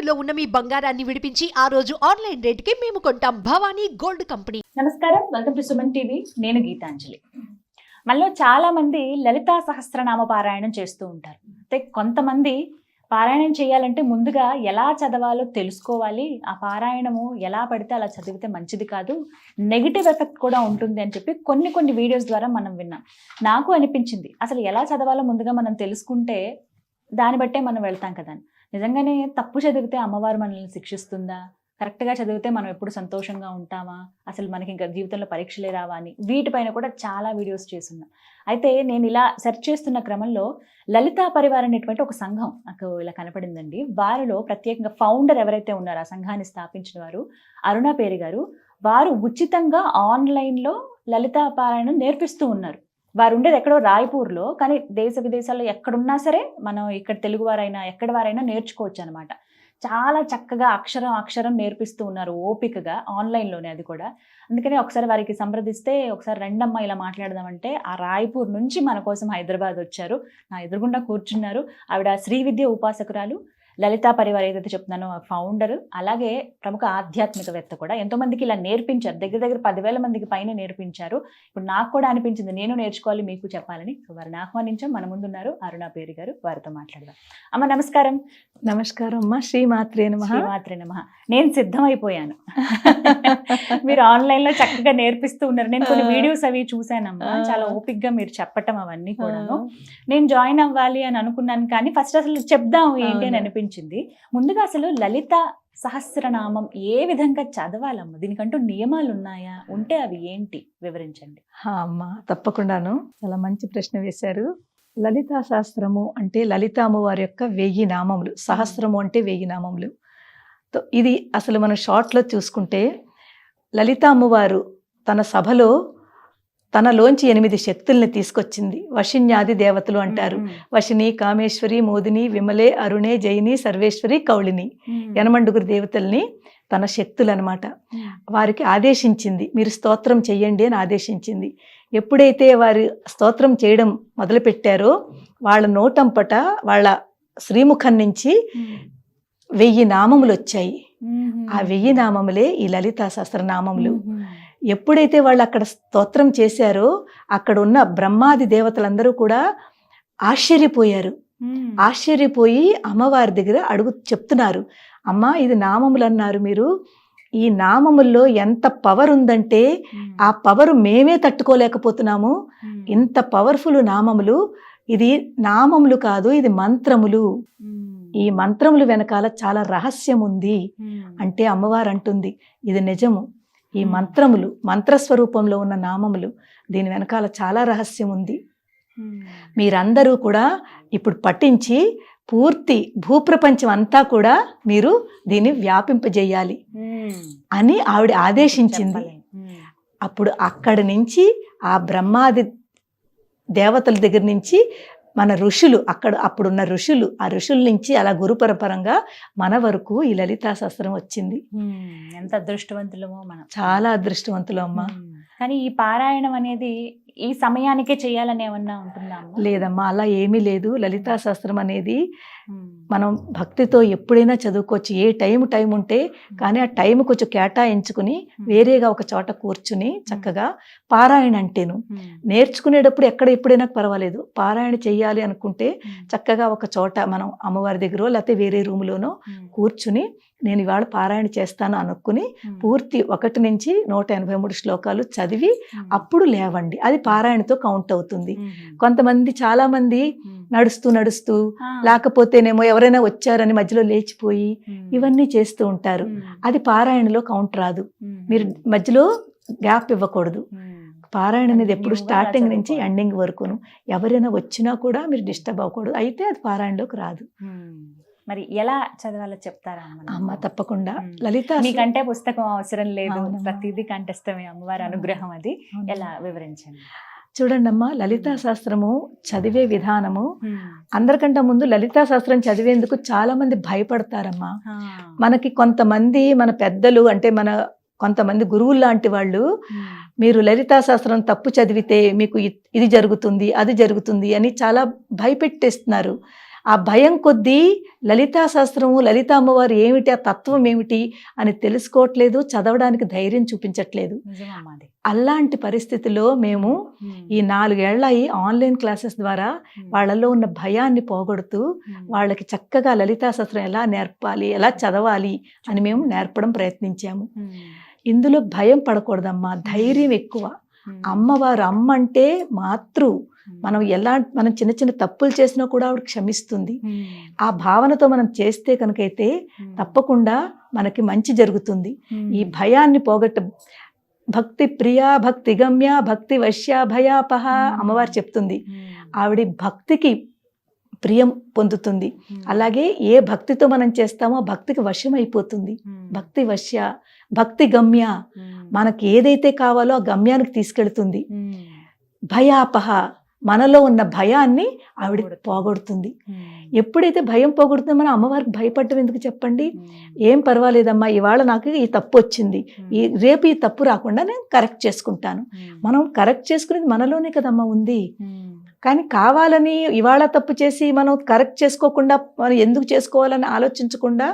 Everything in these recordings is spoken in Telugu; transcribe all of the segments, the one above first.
తాకట్టులో ఉన్న మీ బంగారాన్ని విడిపించి ఆ రోజు ఆన్లైన్ రేటుకి మేము కొంటాం. Bhavani gold company. నమస్కారం. Welcome to Suman TV. నేను గీతాంజలి. మనలో చాలా మంది లలితా సహస్రనామ పారాయణం చేస్తూ ఉంటారు. అయితే కొంతమంది పారాయణం చేయాలంటే ముందుగా ఎలా చదవాలో తెలుసుకోవాలి. ఆ పారాయణము ఎలా పడితే అలా చదివితే మంచిది కాదు. నెగిటివ్ ఎఫెక్ట్ కూడా ఉంటుంది అని చెప్పి కొన్ని కొన్ని వీడియోస్ ద్వారా మనం విన్నాం. నాకు అనిపించింది అసలు ఎలా చదవాలో ముందుగా మనం తెలుసుకుంటే దాన్ని బట్టే మనం వెళ్తాం కదా అని. నిజంగానే తప్పు చదివితే అమ్మవారు మనల్ని శిక్షిస్తుందా? కరెక్ట్గా చదివితే మనం ఎప్పుడు సంతోషంగా ఉంటామా? అసలు మనకి ఇంకా జీవితంలో పరీక్షలే రావా అని వీటిపైన కూడా చాలా వీడియోస్ చేస్తున్నా. అయితే నేను ఇలా సెర్చ్ చేస్తున్న క్రమంలో లలితా పరివారం అనేటువంటి ఒక సంఘం నాకు ఇలా కనపడిందండి. వారిలో ప్రత్యేకంగా ఫౌండర్ ఎవరైతే ఉన్నారో ఆ సంఘాన్ని స్థాపించిన వారు అరుణ పేరు గారు. వారు ఉచితంగా ఆన్లైన్లో లలితా పారాయణం నేర్పిస్తూ ఉన్నారు. వారు ఉండేది ఎక్కడో రాయ్పూర్లో కానీ దేశ విదేశాల్లో ఎక్కడున్నా సరే మనం ఇక్కడ తెలుగు వారైనా ఎక్కడి వారైనా నేర్చుకోవచ్చు అనమాట చాలా చక్కగా అక్షరం అక్షరం నేర్పిస్తూ ఉన్నారు ఓపికగా ఆన్లైన్లోనే అది కూడా. అందుకనే ఒకసారి వారికి సంప్రదిస్తే ఒకసారి రెండమ్మ ఇలా మాట్లాడదామంటే ఆ రాయ్పూర్ నుంచి మన కోసం హైదరాబాద్ వచ్చారు. నా ఎదురుగుండా కూర్చున్నారు. ఆవిడ శ్రీ విద్య ఉపాసకురాలు. లలితా పరివార్ ఏదైతే చెప్తున్నానో ఫౌండర్ అలాగే ప్రముఖ ఆధ్యాత్మికవేత్త కూడా ఎంతో మందికి ఇలా నేర్పించారు. దగ్గర దగ్గర పదివేల మందికి పైన నేర్పించారు. ఇప్పుడు నాకు కూడా అనిపించింది నేను నేర్చుకోవాలి మీకు చెప్పాలని. సో వారిని ఆహ్వానించాం. మన ముందున్నారు అరుణ పేరు గారు. వారితో మాట్లాడదాం. అమ్మ నమస్కారం. నమస్కారం అమ్మా. శ్రీమాత్రే నమ. శ్రీమాత్రి నమః. నేను సిద్ధమైపోయాను. మీరు ఆన్లైన్లో చక్కగా నేర్పిస్తూ ఉన్నారు. నేను కొన్ని. వీడియోస్ అవి చూసానమ్మా. చాలా ఓపిక్గా మీరు చెప్పటం అవన్నీ కూడాను. నేను జాయిన్ అవ్వాలి అని అనుకున్నాను కానీ ఫస్ట్ అసలు చెప్దాం ఏంటి అని. అనిపించింది ముందుగా అసలు లలిత సహస్రనామం ఏ విధంగా చదవాలమ్మ? దీనికంటూ నియమాలు ఉన్నాయా ఉంటే అవి ఏంటి? వివరించండి. అమ్మా తప్పకుండాను. చాలా మంచి ప్రశ్న వేశారు. లలితా శాస్త్రము అంటే లలిత అమ్మవారి యొక్క వెయ్యి నామములు. సహస్రము అంటే వెయ్యి నామములు. ఇది అసలు మనం షార్ట్లో చూసుకుంటే లలిత అమ్మవారు తన సభలో తనలోంచి ఎనిమిది శక్తుల్ని తీసుకొచ్చింది. వశిన్యాది దేవతలు అంటారు. వశిని కామేశ్వరి మోదిని విమలే అరుణే జైని సర్వేశ్వరి కౌళిని యనమండుగురు దేవతల్ని తన శక్తులు అనమాట వారికి ఆదేశించింది. మీరు స్తోత్రం చెయ్యండి అని ఆదేశించింది. ఎప్పుడైతే వారి స్తోత్రం చేయడం మొదలుపెట్టారో వాళ్ళ నోటంపట వాళ్ళ శ్రీముఖం నుంచి వెయ్యి నామములు వచ్చాయి ఆ వెయ్యి నామములే ఈ లలితా సహస్రనామములు. ఎప్పుడైతే వాళ్ళు అక్కడ స్తోత్రం చేశారో అక్కడ ఉన్న బ్రహ్మాది దేవతలందరూ కూడా ఆశ్చర్యపోయారు. ఆశ్చర్యపోయి అమ్మవారి దగ్గర అడుగు చెప్తున్నారు. అమ్మా ఇది నామములు అన్నారు మీరు. ఈ నామముల్లో ఎంత పవర్ ఉందంటే ఆ పవర్ మేమే తట్టుకోలేకపోతున్నాము. ఇంత పవర్ఫుల్ నామములు. ఇది నామములు కాదు ఇది మంత్రములు. ఈ మంత్రములు వెనకాల చాలా రహస్యం ఉంది అంటే అమ్మవారు అంటుంది ఇది నిజము. ఈ. మంత్రములు మంత్రస్వరూపంలో ఉన్న నామములు దీని వెనకాల చాలా రహస్యం ఉంది. మీరందరూ కూడా ఇప్పుడు పఠించి పూర్తి భూప్రపంచం అంతా కూడా మీరు దీన్ని వ్యాపింపజేయాలి అని ఆవిడ ఆదేశించింది. అప్పుడు అక్కడి నుంచి ఆ బ్రహ్మాది దేవతల దగ్గర నుంచి మన ఋషులు అక్కడ అప్పుడున్న ఋషులు ఆ ఋషుల నుంచి అలా గురుపరపరంగా మన వరకు ఈ లలితా శాస్త్రం వచ్చింది. ఎంత అదృష్టవంతులమో మనం. చాలా అదృష్టవంతులు అమ్మ. మ్మ్. కానీ ఈ పారాయణం అనేది ఈ సమయానికే చేయాలని ఏమన్నా ఉంటుందా? లేదమ్మా అలా ఏమీ లేదు లలితా శాస్త్రం అనేది. మనం భక్తితో ఎప్పుడైనా చదువుకోవచ్చు ఏ టైం టైం ఉంటే కానీ ఆ టైం కొంచెం కేటాయించుకుని వేరేగా ఒక చోట కూర్చుని చక్కగా పారాయణ అంటేను. నేర్చుకునేటప్పుడు ఎక్కడ ఎప్పుడైనా పర్వాలేదు పారాయణ చెయ్యాలి అనుకుంటే. చక్కగా ఒక చోట మనం అమ్మవారి దగ్గర లేకపోతే వేరే రూములోనో. కూర్చుని నేను ఇవాళ పారాయణ చేస్తాను అనుకుని. పూర్తి ఒకటి నుంచి నూట ఎనభై మూడు శ్లోకాలు చదివి. అప్పుడు లేవండి అది పారాయణతో కౌంట్ అవుతుంది. కొంతమంది చాలా మంది. నడుస్తూ నడుస్తూ. లేకపోతేనేమో ఎవరైనా వచ్చారని మధ్యలో లేచిపోయి. ఇవన్నీ చేస్తూ ఉంటారు. అది పారాయణలో కౌంట్ రాదు. మీరు మధ్యలో గ్యాప్ ఇవ్వకూడదు. పారాయణ అనేది ఎప్పుడు స్టార్టింగ్ నుంచి. ఎండింగ్ వరకును ఎవరైనా వచ్చినా కూడా మీరు డిస్టర్బ్ అవ్వకూడదు అయితే అది పారాయణలోకి రాదు. మరి ఎలా చదవాలో చెప్తారా అమ్మ తప్పకుండా. లలిత మీకంటే పుస్తకం అవసరం లేదు. ప్రతిదీ కంఠస్థమే అమ్మవారి అనుగ్రహం అది. ఎలా వివరించండి చూడండి అమ్మా లలితా శాస్త్రము చదివే విధానము. అందరికంటే ముందు లలితా శాస్త్రం చదివేందుకు చాలా మంది భయపడతారమ్మా. మనకి కొంతమంది మన పెద్దలు అంటే మన కొంతమంది గురువులు లాంటి వాళ్ళు. మీరు లలితా శాస్త్రం తప్పు చదివితే మీకు ఇది జరుగుతుంది అది జరుగుతుంది అని చాలా భయపెట్టేస్తున్నారు ఆ భయం కొద్దీ లలితా శాస్త్రము లలిత అమ్మవారు ఏమిటి ఆ తత్వం ఏమిటి అని తెలుసుకోవట్లేదు చదవడానికి ధైర్యం చూపించట్లేదు. అలాంటి పరిస్థితిలో మేము. ఈ నాలుగేళ్ళ ఈ ఆన్లైన్ క్లాసెస్ ద్వారా. వాళ్ళలో ఉన్న భయాన్ని పోగొడుతూ. వాళ్ళకి చక్కగా లలితా శాస్త్రం ఎలా నేర్పాలి ఎలా చదవాలి అని మేము నేర్పడం ప్రయత్నించాము. ఇందులో భయం పడకూడదమ్మా ధైర్యం ఎక్కువ. అమ్మవారు అమ్మ అంటే మాతృ. మనం ఎలా మనం చిన్న చిన్న తప్పులు చేసినా కూడా ఆవిడ క్షమిస్తుంది. ఆ భావనతో మనం చేస్తే కనుకైతే. తప్పకుండా మనకి మంచి జరుగుతుంది. ఈ భయాన్ని పోగొట్ట భక్తి ప్రియా భక్తి గమ్య భక్తి వశ్య భయాపహ అమ్మవారు చెప్తుంది. ఆవిడ భక్తికి ప్రియం పొందుతుంది. అలాగే ఏ భక్తితో మనం చేస్తామో భక్తికి వశం అయిపోతుంది. భక్తి వశ్య భక్తి గమ్య. మనకి ఏదైతే కావాలో ఆ గమ్యానికి తీసుకెళ్తుంది. భయాపహ మనలో ఉన్న భయాన్ని ఆవిడ పోగొడుతుంది. ఎప్పుడైతే భయం పోగొడుతుందో మనం అమ్మవారికి భయపడటం ఎందుకు చెప్పండి. ఏం పర్వాలేదమ్మా ఇవాళ నాకు ఈ తప్పు వచ్చింది ఈ రేపు ఈ తప్పు రాకుండా నేను కరెక్ట్ చేసుకుంటాను. మనం కరెక్ట్ చేసుకునేది మనలోనే కదమ్మా ఉంది. కానీ కావాలని ఇవాళ తప్పు చేసి మనం కరెక్ట్ చేసుకోకుండా మనం ఎందుకు చేసుకోవాలని ఆలోచించకుండా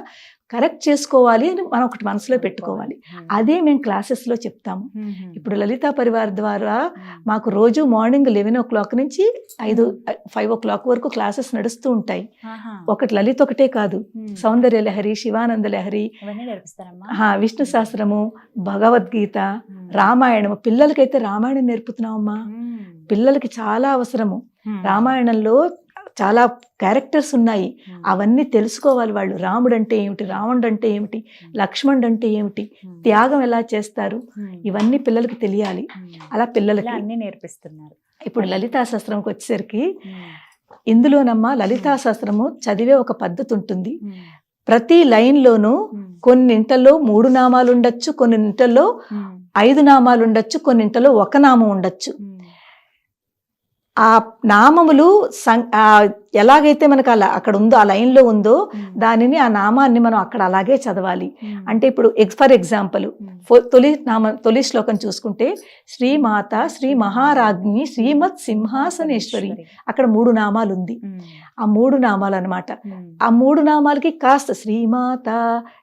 కరెక్ట్ చేసుకోవాలి అని మనం ఒకటి మనసులో పెట్టుకోవాలి. అదే మేము క్లాసెస్లో చెప్తాము. ఇప్పుడు లలితా పరివార్ ద్వారా. మాకు రోజు మార్నింగ్ లెవెన్ ఓ క్లాక్ నుంచి ఐదు ఫైవ్ ఓ క్లాక్ వరకు క్లాసెస్ నడుస్తూ ఉంటాయి. ఒకటి లలిత ఒకటే కాదు. సౌందర్య లహరి శివానంద లహరి విష్ణు సహస్రము భగవద్గీత. రామాయణము పిల్లలకైతే రామాయణం నేర్పుతున్నామమ్మా. పిల్లలకి చాలా అవసరము. రామాయణంలో చాలా క్యారెక్టర్స్ ఉన్నాయి. అవన్నీ తెలుసుకోవాలి వాళ్ళు రాముడు అంటే ఏమిటి రావణుడు అంటే ఏమిటి లక్ష్మణుడు అంటే ఏమిటి. త్యాగం ఎలా చేస్తారు. ఇవన్నీ పిల్లలకి తెలియాలి. అలా పిల్లలకి అన్ని నేర్పిస్తున్నారు ఇప్పుడు లలితా శాస్త్రంకి వచ్చేసరికి. ఇందులోనమ్మా లలితా శాస్త్రము చదివే ఒక పద్ధతి ఉంటుంది. ప్రతి లైన్లోనూ. కొన్నింటలో మూడు నామాలు ఉండొచ్చు కొన్నింటలో. ఐదు నామాలు ఉండొచ్చు కొన్నింటలో ఒక నామం ఉండొచ్చు. ఆ నామములు సం- ఎలాగైతే మనకు అలా అక్కడ ఉందో ఆ లైన్లో ఉందో. దానిని ఆ నామాన్ని మనం అక్కడ అలాగే చదవాలి. అంటే ఇప్పుడు ఫర్ ఎగ్జాంపుల్. తొలి నామ తొలి శ్లోకం చూసుకుంటే శ్రీమాత శ్రీ మహారాజ్ఞి శ్రీమత్ సింహాసనేశ్వరి అక్కడ మూడు నామాలు ఉంది. ఆ మూడు నామాలు అన్నమాట ఉమ్. ఆ మూడు నామాలకి కాస్త శ్రీమాత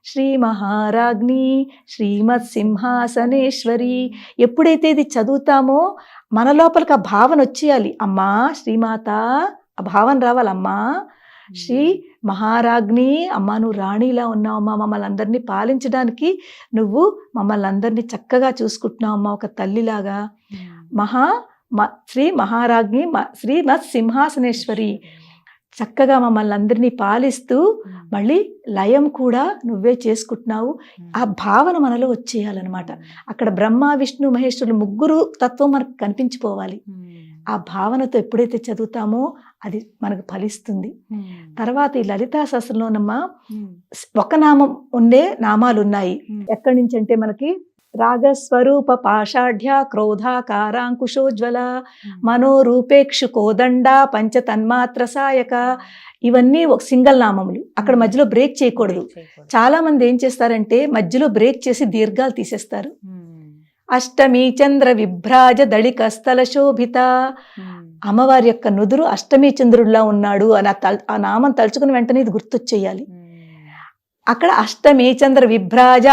శ్రీ మహారాజ్ఞి శ్రీమత్ సింహాసనేశ్వరి ఎప్పుడైతే ఇది చదువుతామో మన లోపలికి ఆ భావన వచ్చేయాలి. అమ్మా శ్రీమాత ఆ భావన రావాలమ్మా శ్రీ మహారాజ్ఞి అమ్మ నువ్వు రాణిలా ఉన్నావమ్మా మమ్మల్ని అందరినీ పాలించడానికి నువ్వు మమ్మల్ని అందరినీ చక్కగా చూసుకుంటున్నావు అమ్మా ఒక తల్లిలాగా. మహా మ- శ్రీ మహారాజ్ఞి మ- శ్రీమత్ సింహాసనేశ్వరి చక్కగా మమ్మల్ని అందరినీ పాలిస్తూ. మళ్ళీ లయం కూడా నువ్వే చేసుకుంటున్నావు. ఆ భావన మనలో వచ్చేయాలన్నమాట అక్కడ బ్రహ్మ విష్ణు మహేశ్వరులు ముగ్గురు తత్వం మనకు కనిపించిపోవాలి. ఆ భావనతో ఎప్పుడైతే చదువుతామో అది మనకు ఫలిస్తుంది. తర్వాత ఈ లలితా శాస్త్రంలోనమ్మా ఉమ్. ఒక నామం ఉండే నామాలు ఉన్నాయి. ఎక్కడి నుంచి అంటే మనకి రాగస్వరూప పాషాఢ్య క్రోధాకారాంకుశోజ్వల మనోరూపేక్షు కోదండ పంచతన్మాత్ర సాయక ఇవన్నీ ఒక సింగల్ నామములు అక్కడ మధ్యలో బ్రేక్ చేయకూడదు. చాలా మంది ఏం చేస్తారంటే మధ్యలో బ్రేక్ చేసి దీర్ఘాలు తీసేస్తారు. అష్టమి చంద్ర విభ్రాజ దళిక స్థల శోభిత. అమ్మవారి యొక్క నుదురు అష్టమి చంద్రుడిలా ఉన్నాడు అని ఆ తల్- ఆ నామం తలుచుకుని వెంటనే ఇది గుర్తొచ్చేయాలి. అక్కడ అష్టమి చంద్ర విభ్రాజ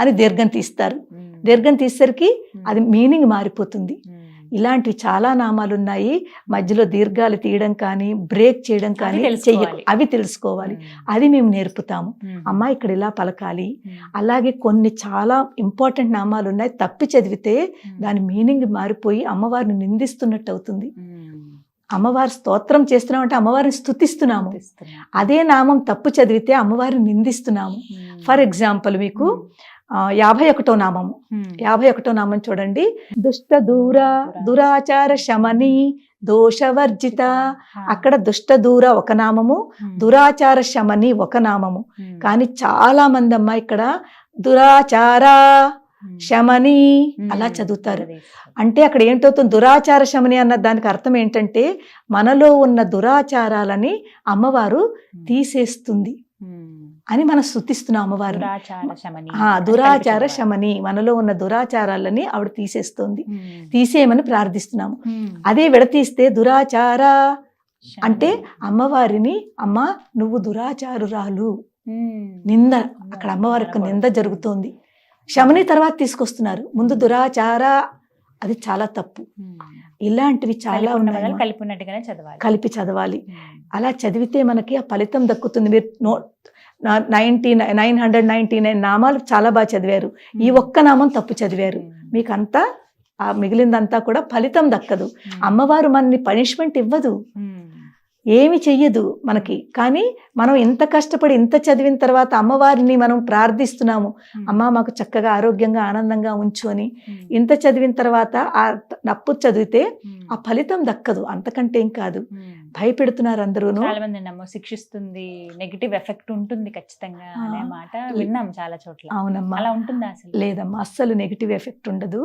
అని దీర్ఘం తీస్తారు. దీర్ఘం తీసేసరికి. అది మీనింగ్ మారిపోతుంది ఉమ్. ఇలాంటివి చాలా నామాలు ఉన్నాయి మధ్యలో దీర్ఘాలు తీయడం కానీ బ్రేక్ చేయడం కానీ చెయ్య. అవి తెలుసుకోవాలి. అది మేము నేర్పుతాము. అమ్మ ఇక్కడ ఇలా పలకాలి. అలాగే కొన్ని చాలా ఇంపార్టెంట్ నామాలు ఉన్నాయి తప్పి చదివితే. దాని మీనింగ్ మారిపోయి అమ్మవారిని నిందిస్తున్నట్టు అవుతుంది. అమ్మవారి స్తోత్రం చేస్తున్నాం అంటే అమ్మవారిని స్తుతిస్తున్నాము ఇస్తున్నాం. అదే నామం తప్పు చదివితే అమ్మవారిని నిందిస్తున్నాము. ఫర్ ఎగ్జాంపుల్ మీకు యాభై ఒకటో నామము. యాభై ఒకటో నామం చూడండి దుష్ట దూర దురాచార శమని దోషవర్జిత. అక్కడ దుష్ట దూర ఒక నామము. దురాచార శమని ఒక నామము. కానీ చాలా మంది అమ్మ ఇక్కడ దురాచార. శమని. అలా చదువుతారు. అంటే అక్కడ ఏంటవుతుంది దురాచార శమని అన్న దానికి అర్థం ఏంటంటే మనలో ఉన్న దురాచారాలని అమ్మవారు. తీసేస్తుంది. అని మనం స్థుతిస్తున్నాం అమ్మవారిని దురాచార శమని మనలో ఉన్న దురాచారాలని ఆవిడ తీసేస్తుంది. తీసేయమని ప్రార్థిస్తున్నాము. అదే విడతీస్తే దురాచార అంటే అమ్మవారిని అమ్మ నువ్వు దురాచారురాలు. నింద అక్కడ అమ్మవారి యొక్క నింద జరుగుతోంది శమని తర్వాత తీసుకొస్తున్నారు. ముందు దురాచార అది చాలా తప్పు. ఉమ్. ఇలాంటివి చాలా ఉన్నాయి పదాలు కలిపి ఉన్నట్టుగానే చదవాలి. కలిపి చదవాలి. ఉమ్. అలా చదివితే మనకి ఆ ఫలితం దక్కుతుంది. మీరు no ninety nine hundred ninety nine నామాలు చాలా బాగా చదివారు. ఈ ఒక్క నామం తప్పు చదివారు. మీకు అంతా ఆ మిగిలిందంతా కూడా ఫలితం దక్కదు. అమ్మవారు మనని పనిష్మెంట్ ఇవ్వదు. ఏమి చెయ్యదు మనకి కానీ మనం ఇంత కష్టపడి ఇంత చదివిన తర్వాత అమ్మవారిని మనం ప్రార్థిస్తున్నాము. అమ్మ మాకు చక్కగా ఆరోగ్యంగా ఆనందంగా ఉంచు అని. ఇంత చదివిన తర్వాత ఆ నప్పు చదివితే. ఆ ఫలితం దక్కదు అంతకంటే ఏం కాదు. భయపెడుతున్నారు అందరూను చాలా మంది నమ్మో శిక్షిస్తుంది నెగిటివ్ ఎఫెక్ట్ ఉంటుంది ఖచ్చితంగా. అనే మాట విన్నాం చాలా చోట్ల అవునమ్మా అలా ఉంటుందా అసలు లేదమ్మా అస్సలు నెగిటివ్ ఎఫెక్ట్ ఉండదు.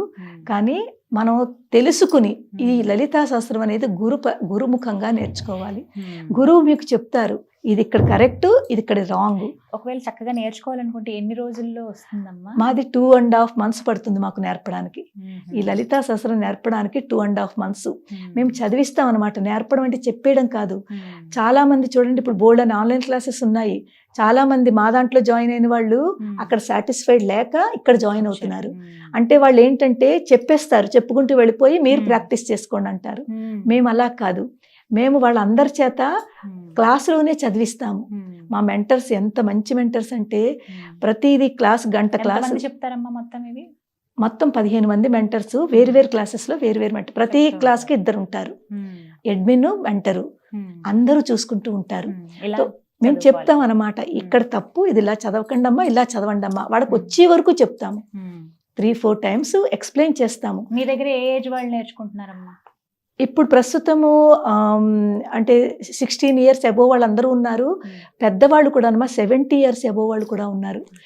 కానీ మనం తెలుసుకుని ఈ. లలితా శాస్త్రం అనేది గురు గురుముఖంగా నేర్చుకోవాలి. గురువు మీకు చెప్తారు ఇది ఇక్కడ కరెక్ట్ ఇది ఇక్కడ రాంగ్ ఒకవేళ చక్కగా నేర్చుకోవాలనుకుంటే ఎన్ని రోజుల్లో వస్తుందమ్మా మాది టూ అండ్ హాఫ్ మంత్స్ పడుతుంది మాకు నేర్పడానికి. ఈ లలితా శాస్త్రం నేర్పడానికి టూ అండ్ హాఫ్ మంత్స్. మేము చదివిస్తాం అనమాట నేర్పడం అంటే చెప్పేయడం కాదు. చాలా మంది చూడండి ఇప్పుడు బోల్డ్ అని ఆన్లైన్ క్లాసెస్ ఉన్నాయి చాలా మంది మా దాంట్లో జాయిన్ అయిన వాళ్ళు. అక్కడ సాటిస్ఫైడ్ లేక ఇక్కడ జాయిన్ అవుతున్నారు. అంటే వాళ్ళు ఏంటంటే చెప్పేస్తారు చెప్పుకుంటూ వెళ్ళిపోయి మీరు. ప్రాక్టీస్ చేసుకోండి అంటారు. మేము అలా కాదు మేము వాళ్ళందరి చేత ఉమ్. క్లాసులోనే చదివిస్తాము ఉమ్. మా మెంటర్స్ ఎంత మంచి మెంటర్స్ అంటే ఉమ్. ప్రతిదీ క్లాస్ గంట క్లాస్ చెప్తారమ్మా మొత్తం ఇవి మొత్తం పదిహేను మంది మెంటర్స్ వేరు వేరు క్లాసెస్లో వేరు వేరు మెంటర్ ప్రతి చెప్తూ క్లాస్కి ఉంటారు. ఇద్దరు ఉంటారు. Admin mentor. అందరూ చూసుకుంటూ ఉంటారు మేము. చెప్తాం అన్నమాట ఇక్కడ తప్పు ఇది ఇలా చదవకండి అమ్మా ఇలా చదవండి అమ్మా వాళ్ళకి వచ్చే వరకు చెప్తాము. త్రీ ఫోర్ టైమ్స్ ఎక్స్ప్లెయిన్ చేస్తాము మీ దగ్గర ఏ ఏజ్ వాళ్ళు నేర్చుకుంటున్నారమ్మా ఇప్పుడు ప్రస్తుతము అంటే సిక్స్టీన్ ఇయర్స్ అబోవ్ వాళ్ళందరూ ఉన్నారు. పెద్దవాళ్ళు కూడా అన్నమా సెవెంటీ ఇయర్స్ అబోవ్ వాళ్ళు కూడా ఉన్నారు